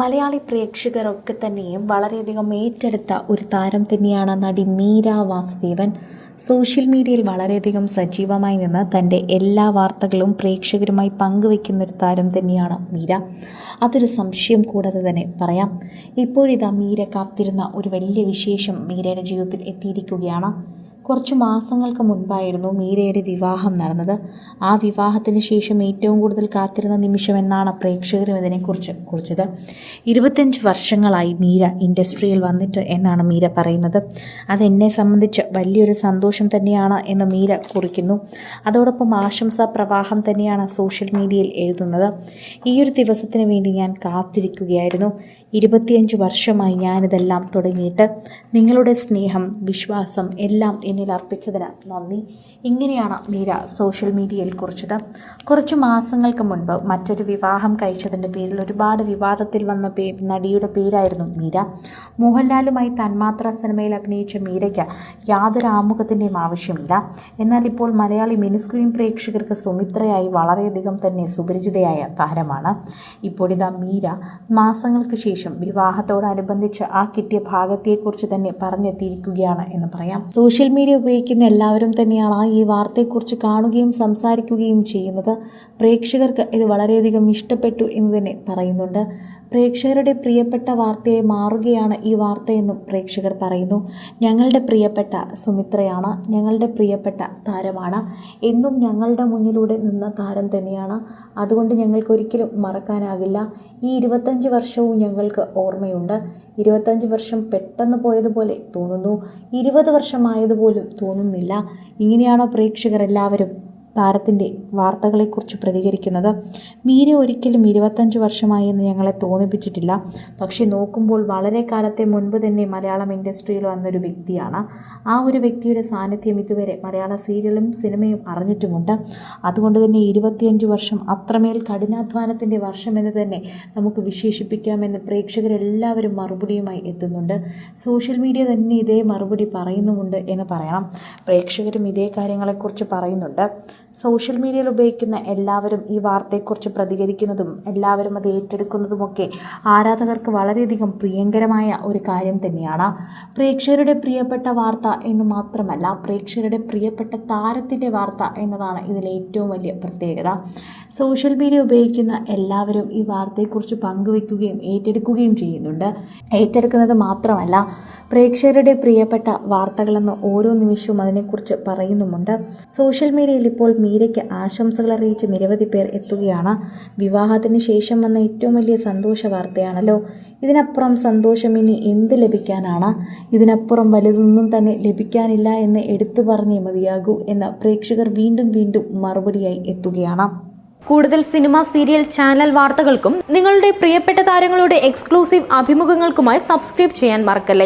മലയാളി പ്രേക്ഷകരൊക്കെ തന്നെയും വളരെയധികം ഏറ്റെടുത്ത ഒരു താരം തന്നെയാണ് നടി മീര വാസുദേവൻ. സോഷ്യൽ മീഡിയയിൽ വളരെയധികം സജീവമായി നിന്ന് തന്റെ എല്ലാ വാർത്തകളും പ്രേക്ഷകരുമായി പങ്കുവെക്കുന്ന ഒരു താരം തന്നെയാണ് മീര. അതൊരു സംശയം കൂടാതെ തന്നെ പറയാം. ഇപ്പോഴിതാ മീര കാത്തിരുന്ന ഒരു വലിയ വിശേഷം മീരയുടെ ജീവിതത്തിൽ എത്തിയിരിക്കുകയാണ്. കുറച്ച് മാസങ്ങൾക്ക് മുൻപായിരുന്നു മീരയുടെ വിവാഹം നടന്നത്. ആ വിവാഹത്തിന് ശേഷം ഏറ്റവും കൂടുതൽ കാത്തിരുന്ന നിമിഷം എന്നാണ് പ്രേക്ഷകരും ഇതിനെക്കുറിച്ച് കുറിച്ചത്. ഇരുപത്തഞ്ച് വർഷങ്ങളായി മീര ഇൻഡസ്ട്രിയിൽ വന്നിട്ട് എന്നാണ് മീര പറയുന്നത്. അതെന്നെ സംബന്ധിച്ച് വലിയൊരു സന്തോഷം തന്നെയാണ് എന്ന് മീര കുറിക്കുന്നു. അതോടൊപ്പം ആശംസാ പ്രവാഹം തന്നെയാണ് സോഷ്യൽ മീഡിയയിൽ എഴുതുന്നത്. ഈ ഒരു ദിവസത്തിന് വേണ്ടി ഞാൻ കാത്തിരിക്കുകയായിരുന്നു. ഇരുപത്തിയഞ്ച് വർഷമായി ഞാനിതെല്ലാം തുടങ്ങിയിട്ട് നിങ്ങളുടെ സ്നേഹം വിശ്വാസം എല്ലാം എന്നിൽ അർപ്പിച്ചതിന് നന്ദി. ഇങ്ങനെയാണ് മീര സോഷ്യൽ മീഡിയയിൽ കുറിച്ചത്. കുറച്ച് മാസങ്ങൾക്ക് മുൻപ് മറ്റൊരു വിവാഹം കഴിച്ചതിന്റെ പേരിൽ ഒരുപാട് വിവാദത്തിൽ വന്ന പേ നടിയുടെ പേരായിരുന്നു മീര. മോഹൻലാലുമായി തന്മാത്ര സിനിമയിൽ അഭിനയിച്ച മീരയ്ക്ക് യാതൊരു ആമുഖത്തിന്റെയും ആവശ്യമില്ല. എന്നാൽ ഇപ്പോൾ മലയാളി മിനിസ്ക്രീൻ പ്രേക്ഷകർക്ക് സുമിത്രയായി വളരെയധികം തന്നെ സുപരിചിതയായ താരമാണ്. ഇപ്പോഴിതാ മീര മാസങ്ങൾക്ക് ശേഷം വിവാഹത്തോടനുബന്ധിച്ച് ആ കിട്ടിയ ഭാഗത്തെക്കുറിച്ച് തന്നെ പറഞ്ഞെത്തിയിരിക്കുകയാണ് എന്ന് പറയാം. സോഷ്യൽ മീഡിയ ഉപയോഗിക്കുന്ന എല്ലാവരും തന്നെയാണ് ഈ വാർത്തയെക്കുറിച്ച് കാണുകയും സംസാരിക്കുകയും ചെയ്യുന്നത്. പ്രേക്ഷകർക്ക് ഇത് വളരെയധികം ഇഷ്ടപ്പെട്ടു എന്ന് തന്നെ പറയുന്നുണ്ട്. പ്രേക്ഷകരുടെ പ്രിയപ്പെട്ട വാർത്തയെ മാറുകയാണ് ഈ വാർത്തയെന്നും പ്രേക്ഷകർ പറയുന്നു. ഞങ്ങളുടെ പ്രിയപ്പെട്ട സുമിത്രയാണ് ഞങ്ങളുടെ പ്രിയപ്പെട്ട താരമാണ്. എന്നും ഞങ്ങളുടെ മുന്നിലൂടെ നിന്ന താരം തന്നെയാണ്. അതുകൊണ്ട് ഞങ്ങൾക്ക് ഒരിക്കലും മറക്കാനാകില്ല. ഈ ഇരുപത്തഞ്ച് വർഷവും ഞങ്ങൾക്ക് ഓർമ്മയുണ്ട്. ഇരുപത്തഞ്ച് വർഷം പെട്ടെന്ന് പോയതുപോലെ തോന്നുന്നു. ഇരുപത് വർഷമായതുപോലും തോന്നുന്നില്ല. ഇങ്ങനെയാണോ പ്രേക്ഷകർ എല്ലാവരും? താരത്തിന്റെ വാർത്തകളെക്കുറിച്ച് പ്രതികരിക്കുന്നത് മീര ഒരിക്കലും ഇരുപത്തഞ്ച് വർഷമായി എന്ന് ഞങ്ങളെ തോന്നിപ്പിച്ചിട്ടില്ല. പക്ഷേ നോക്കുമ്പോൾ വളരെ കാലത്തെ മുൻപ് തന്നെ മലയാളം ഇൻഡസ്ട്രിയിൽ വന്നൊരു വ്യക്തിയാണ്. ആ ഒരു വ്യക്തിയുടെ സാന്നിധ്യം ഇതുവരെ മലയാള സീരിയലും സിനിമയും അറിഞ്ഞിട്ടുമുണ്ട്. അതുകൊണ്ട് തന്നെ ഇരുപത്തിയഞ്ച് വർഷം അത്രമേൽ കഠിനാധ്വാനത്തിന്റെ വർഷമെന്ന് തന്നെ നമുക്ക് വിശേഷിപ്പിക്കാമെന്ന് പ്രേക്ഷകരെല്ലാവരും മറുപടിയുമായി എത്തുന്നുണ്ട്. സോഷ്യൽ മീഡിയ തന്നെ ഇതേ മറുപടി പറയുന്നുമുണ്ട് എന്ന് പറയണം. പ്രേക്ഷകരും ഇതേ കാര്യങ്ങളെക്കുറിച്ച് പറയുന്നുണ്ട്. സോഷ്യൽ മീഡിയയിൽ ഉപയോഗിക്കുന്ന എല്ലാവരും ഈ വാർത്തയെക്കുറിച്ച് പ്രതികരിക്കുന്നതും എല്ലാവരും അത് ഏറ്റെടുക്കുന്നതുമൊക്കെ ആരാധകർക്ക് വളരെയധികം പ്രിയങ്കരമായ ഒരു കാര്യം തന്നെയാണ്. പ്രേക്ഷകരുടെ പ്രിയപ്പെട്ട വാർത്ത എന്ന് മാത്രമല്ല പ്രേക്ഷകരുടെ പ്രിയപ്പെട്ട താരത്തിന്റെ വാർത്ത എന്നതാണ് ഇതിലെ ഏറ്റവും വലിയ പ്രത്യേകത. സോഷ്യൽ മീഡിയ ഉപയോഗിക്കുന്ന എല്ലാവരും ഈ വാർത്തയെക്കുറിച്ച് പങ്കുവെക്കുകയും ഏറ്റെടുക്കുകയും ചെയ്യുന്നുണ്ട്. ഏറ്റെടുക്കുന്നത് മാത്രമല്ല പ്രേക്ഷകരുടെ പ്രിയപ്പെട്ട വാർത്തകളെന്ന് ഓരോ നിമിഷവും അതിനെക്കുറിച്ച് പറയുന്നുമുണ്ട്. സോഷ്യൽ മീഡിയയിൽ ഇപ്പോൾ മീരയ്ക്ക് ആശംസകൾ അറിയിച്ച് നിരവധി പേർ എത്തുകയാണ്. വിവാഹത്തിന് ശേഷം വന്ന ഏറ്റവും വലിയ സന്തോഷ വാർത്തയാണല്ലോ. ഇതിനപ്പുറം സന്തോഷം ഇനി എന്ത് ലഭിക്കാനാണ്? ഇതിനപ്പുറം വലുതൊന്നും തന്നെ ലഭിക്കാനില്ല എന്ന് എടുത്തു പറഞ്ഞേ മതിയാകൂ എന്ന പ്രേക്ഷകർ വീണ്ടും വീണ്ടും മറുപടിയായി എത്തുകയാണ്. കൂടുതൽ സിനിമ സീരിയൽ ചാനൽ വാർത്തകൾക്കും നിങ്ങളുടെ പ്രിയപ്പെട്ട താരങ്ങളുടെ എക്സ്ക്ലൂസീവ് അഭിമുഖങ്ങൾക്കുമായി സബ്സ്ക്രൈബ് ചെയ്യാൻ മറക്കല്ലേ?